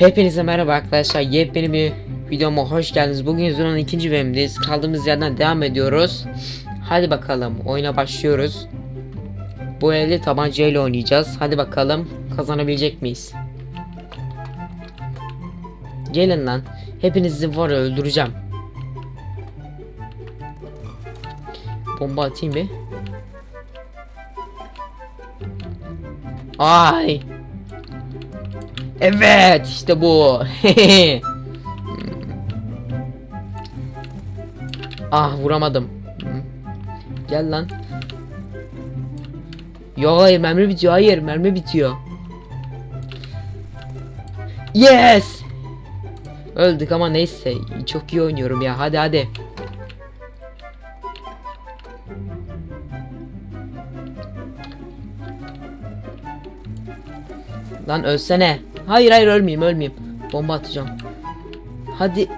Hepinize merhaba arkadaşlar. Yepyeni bir videoma hoş geldiniz. Bugün Zuna'nın ikinci bölümündeyiz. Kaldığımız yerden devam ediyoruz. Hadi bakalım oyuna başlıyoruz. Bu elde tabancayla oynayacağız. Hadi bakalım kazanabilecek miyiz? Gelin lan. Hepinizi var öldüreceğim. Bomba atayım bir. Ay. Evet işte bu. ah vuramadım. Gel lan. Yo hayır mermi bitiyor hayır mermi bitiyor. Yes. Öldük ama neyse çok iyi oynuyorum ya hadi hadi. Lan ölsene. Hayır hayır ölmeyeyim ölmeyeyim. Bomba atacağım. Hadi.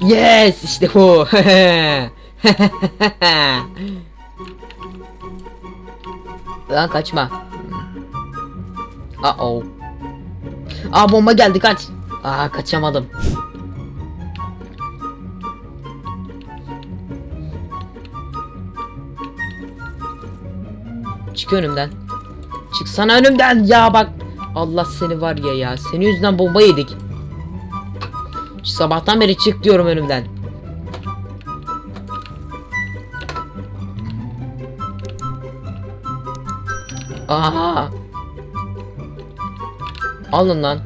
Yes işte bu. Lan kaçma. Aa oh. Aa bomba geldi kaç. Aa kaçamadım. Çık önümden. Çıksana önümden ya bak. Allah seni var ya ya. Senin yüzünden bomba yedik. Sabahtan beri çık diyorum önümden. Aha. Alın lan.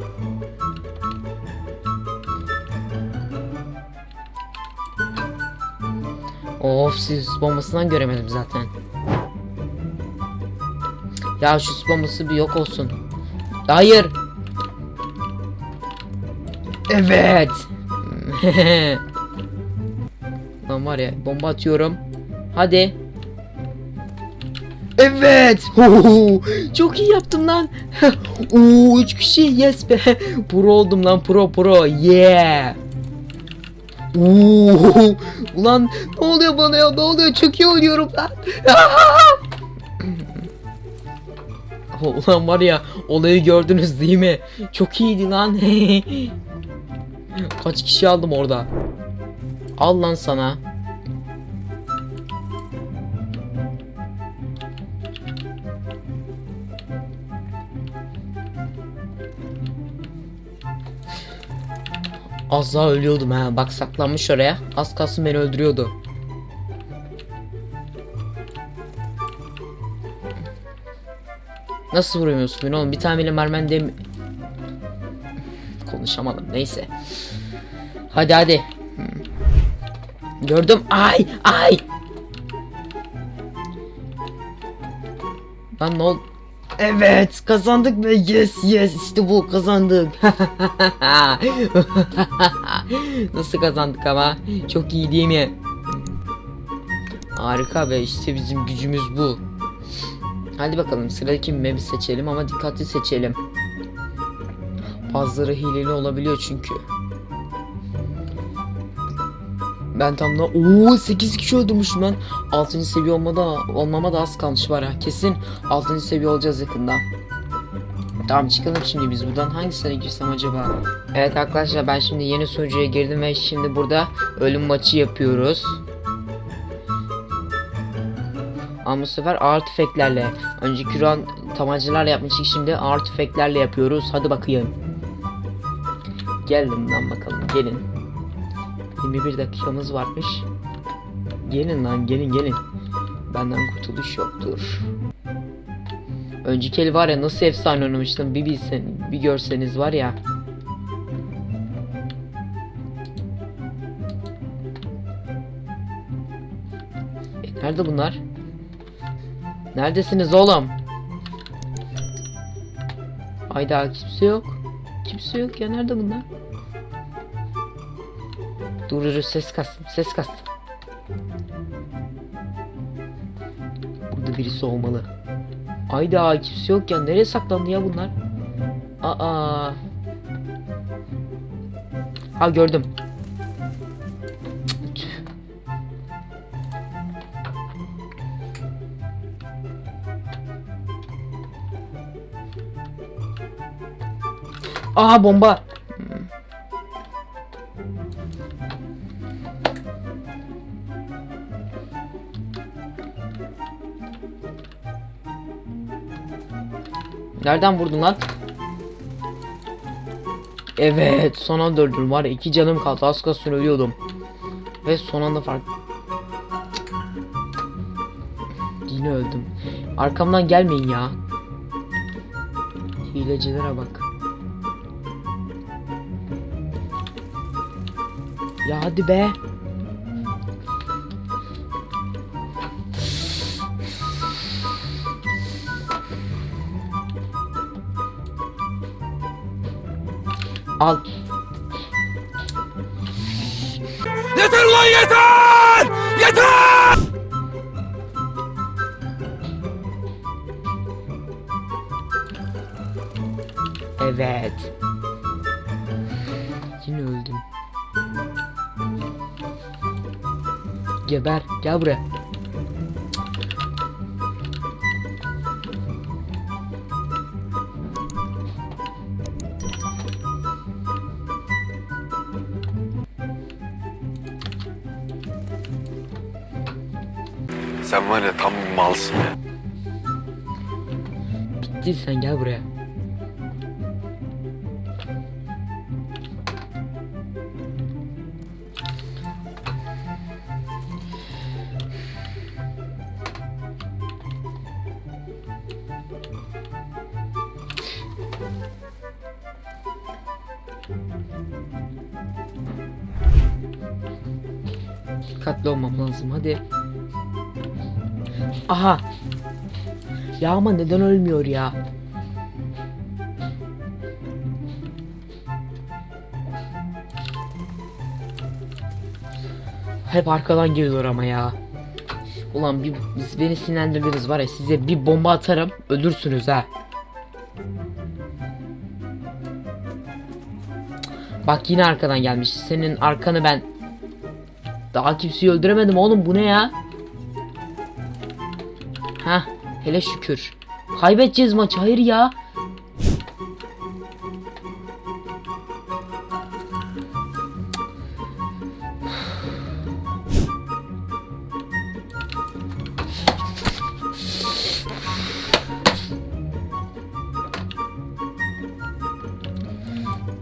Of siz bombasından göremedim zaten. Ya şu bombası bir yok olsun. Hayır. Evet. Lan var ya bomba atıyorum. Hadi. Evet. Çok iyi yaptım lan. Oo 3 kişi yes be. Pro oldum lan pro pro. Yeah. Oo, ulan ne oluyor bana ya ne oluyor çok iyi oynuyorum lan. Ulan var ya olayı gördünüz değil mi? Çok iyiydi lan. Kaç kişi aldım orada? Al lan sana. Az daha ölüyordum ha. Bak saklanmış oraya. Az kalsın beni öldürüyordu. Nasıl vuramıyorsun beni oğlum? Bir tane bile mermen dem... Konuşamadım neyse. Hadi hadi. Hmm. Gördüm. Ay ay. Lan ne oldu? Evet kazandık ve yes yes işte bu kazandık. Nasıl kazandık ama? Çok iyi değil mi? Harika ve işte bizim gücümüz bu. Hadi bakalım sıradaki map'i seçelim ama dikkatli seçelim. Bazıları hileli olabiliyor çünkü. Ben tam da ooo 8 kişi öldürmüşüm lan. 6. seviye olmada olmama da az kalmış var ha. Kesin 6. seviye olacağız yakında. Tamam çıkalım şimdi biz buradan hangisine girsem acaba? Evet arkadaşlar ben şimdi yeni sunucuya girdim ve şimdi burada ölüm maçı yapıyoruz. Ama bu sefer ağır tüfeklerle. Önceki round tabancalarla yapmıştık şimdi ağır tüfeklerle yapıyoruz. Hadi bakayım. Gelin lan bakalım gelin. 21 dakikamız varmış. Gelin lan gelin gelin. Benden kurtuluş yoktur. Önceki el var ya nasıl efsane oynamıştım bir bilsen bir görseniz var ya. E, nerede bunlar? Neredesiniz oğlum? Ayda kimse yok. Kimse yok ya nerede bunlar? Dur dur ses kastım ses kastım. Burada birisi olmalı. Ayda kimse yok ya nereye saklandı ya bunlar? Aa. Ha gördüm. Aha bomba. Nereden vurdun lan? Evet son anda öldüm var iki canım kaldı az kalsın ölüyordum. Ve son anda fark... Yine öldüm. Arkamdan gelmeyin ya. Hilecilere bak. Ya hadi be. Al. Yeter ulan yeter! Yeter! Evet. Geber. Gel buraya. Sen var ya tam bir malsın ya. Bitti sen gel buraya. Dikkatli olmam lazım hadi. Aha ya ama neden ölmüyor ya? Hep arkadan geliyor ama ya. Ulan bir biz beni sinirlendirdiniz var ya size bir bomba atarım ölürsünüz ha. Bak yine arkadan gelmiş. Senin arkanı ben daha kimseyi öldüremedim oğlum bu ne ya? Ha, hele şükür. Kaybedeceğiz maçı. Hayır ya.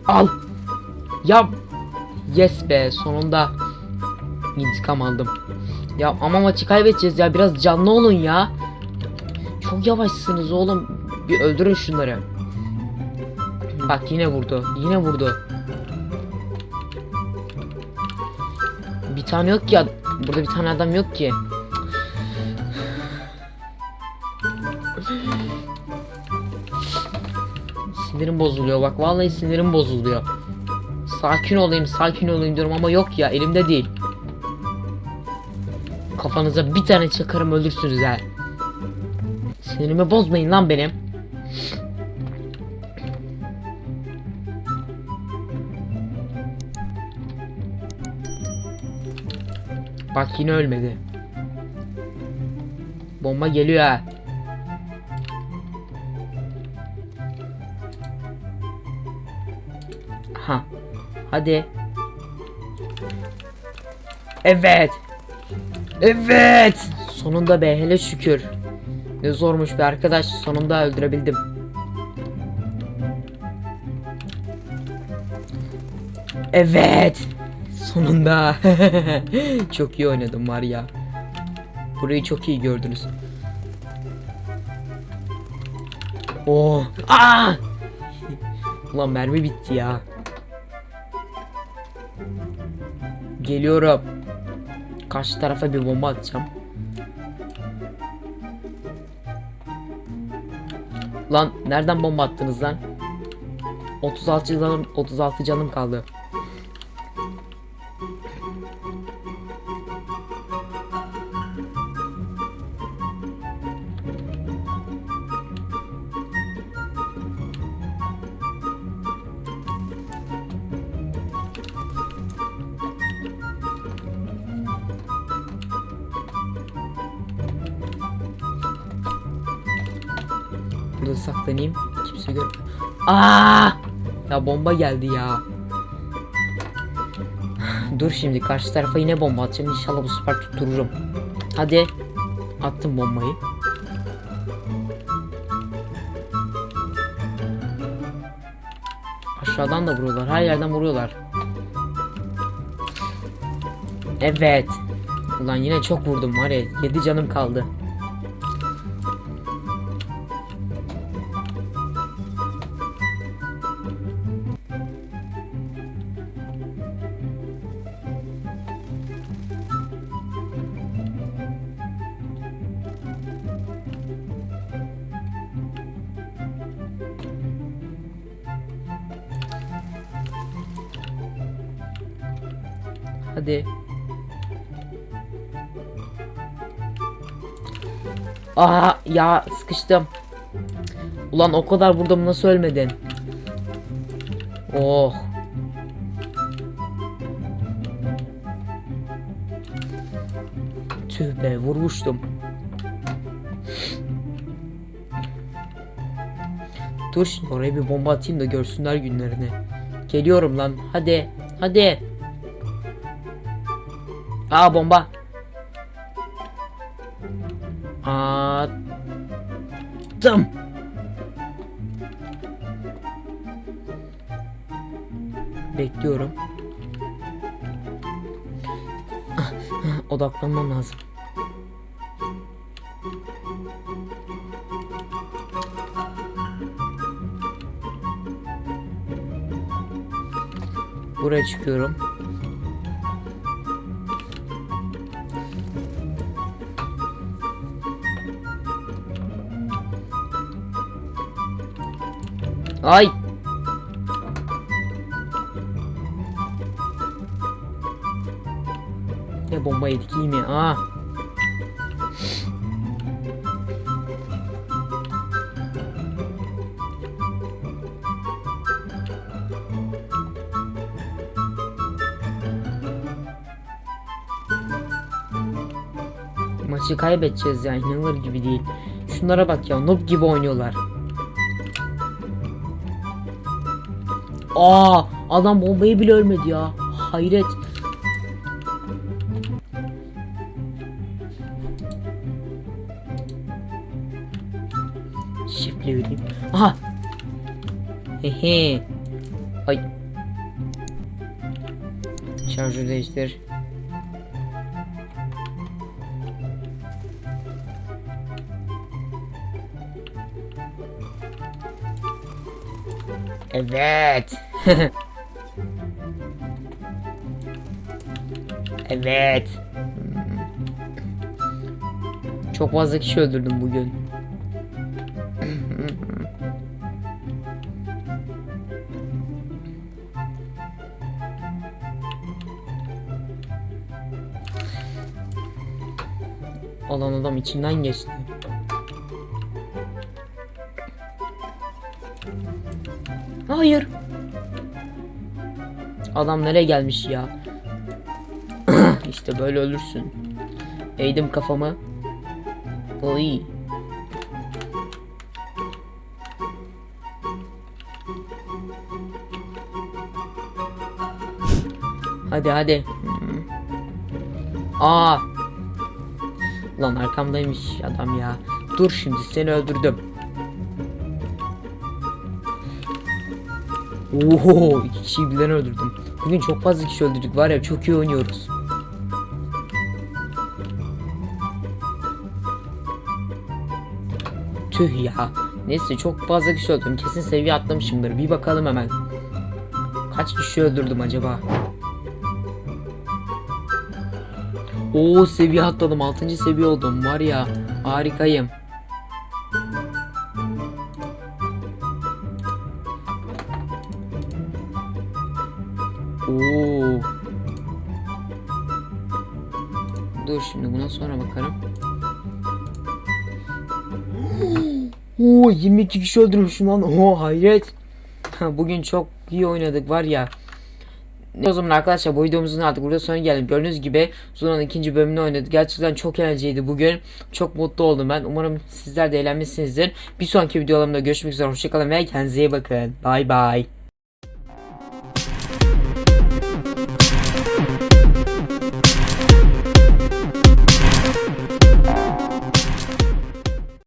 Al. Ya. Yes be sonunda intikam aldım. Ya ama maçı kaybedeceğiz ya biraz canlı olun ya. Çok yavaşsınız oğlum. Bir öldürün şunları. Bak yine vurdu. Yine vurdu. Bir tane yok ya. Burada bir tane adam yok ki. Sinirim bozuluyor bak vallahi sinirim bozuluyor. Sakin olayım sakin olayım diyorum ama yok ya elimde değil. Kafanıza bir tane çakarım ölürsünüz ha. Sinirimi bozmayın lan benim. Bak yine ölmedi. Bomba geliyor ha. Ha. Hadi. Evet. Evet. Sonunda be hele şükür. Ne zormuş be arkadaş sonunda öldürebildim. Evet. Sonunda. çok iyi oynadım var ya. Burayı çok iyi gördünüz. Oh. Aa! Ulan mermi bitti ya. Geliyorum. Karşı tarafa bir bomba atacağım. Lan nereden bomba attınız lan? 36 canım 36 canım kaldı. Burada saklanayım. Kimse gör. Aa! Ya bomba geldi ya. Dur şimdi karşı tarafa yine bomba atacağım. İnşallah bu sefer tuttururum. Hadi. Attım bombayı. Aşağıdan da vuruyorlar. Her yerden vuruyorlar. Evet. Ulan yine çok vurdum var ya. 7 canım kaldı. Aa ya sıkıştım. Ulan o kadar vurdum nasıl ölmedin? Oh. Tüh be vurmuştum. Dur şimdi oraya bir bomba atayım da görsünler günlerini. Geliyorum lan hadi hadi. Aa bomba. Attım. Bekliyorum. Ah, Odaklanmam lazım. Buraya çıkıyorum. Ay. Ne bomba yedik iyi mi? Aa. Kaybedeceğiz ya inanılır gibi değil. Şunlara bak ya noob gibi oynuyorlar. Aa, adam bombayı bile ölmedi ya. Hayret. Şifle vereyim. Aha. Hehe. Ay. Şarjı değiştir. Evet. evet. Çok fazla kişi öldürdüm bugün. Alan adam içinden geçti. Hayır. Adam nereye gelmiş ya? işte böyle ölürsün. Eğdim kafamı. Oy. Hadi hadi. Hmm. Aa. Lan arkamdaymış adam ya. Dur şimdi seni öldürdüm. Oho iki kişiyi birden öldürdüm. Bugün çok fazla kişi öldürdük var ya çok iyi oynuyoruz. Tüh ya. Neyse çok fazla kişi öldürdüm. Kesin seviye atlamışımdır. Bir bakalım hemen. Kaç kişi öldürdüm acaba? Oo seviye atladım. 6. seviye oldum. Var ya harikayım. Şimdi buna sonra bakarım. Oo 22 kişi öldürmüşüm lan. Oo hayret. Bugün çok iyi oynadık var ya. O zaman arkadaşlar bu videomuzun artık burada sonuna geldim. Gördüğünüz gibi Zuna'nın ikinci bölümünü oynadık. Gerçekten çok eğlenceliydi bugün. Çok mutlu oldum ben. Umarım sizler de eğlenmişsinizdir. Bir sonraki videolarımda görüşmek üzere. Hoşçakalın ve kendinize iyi bakın. Bay bay.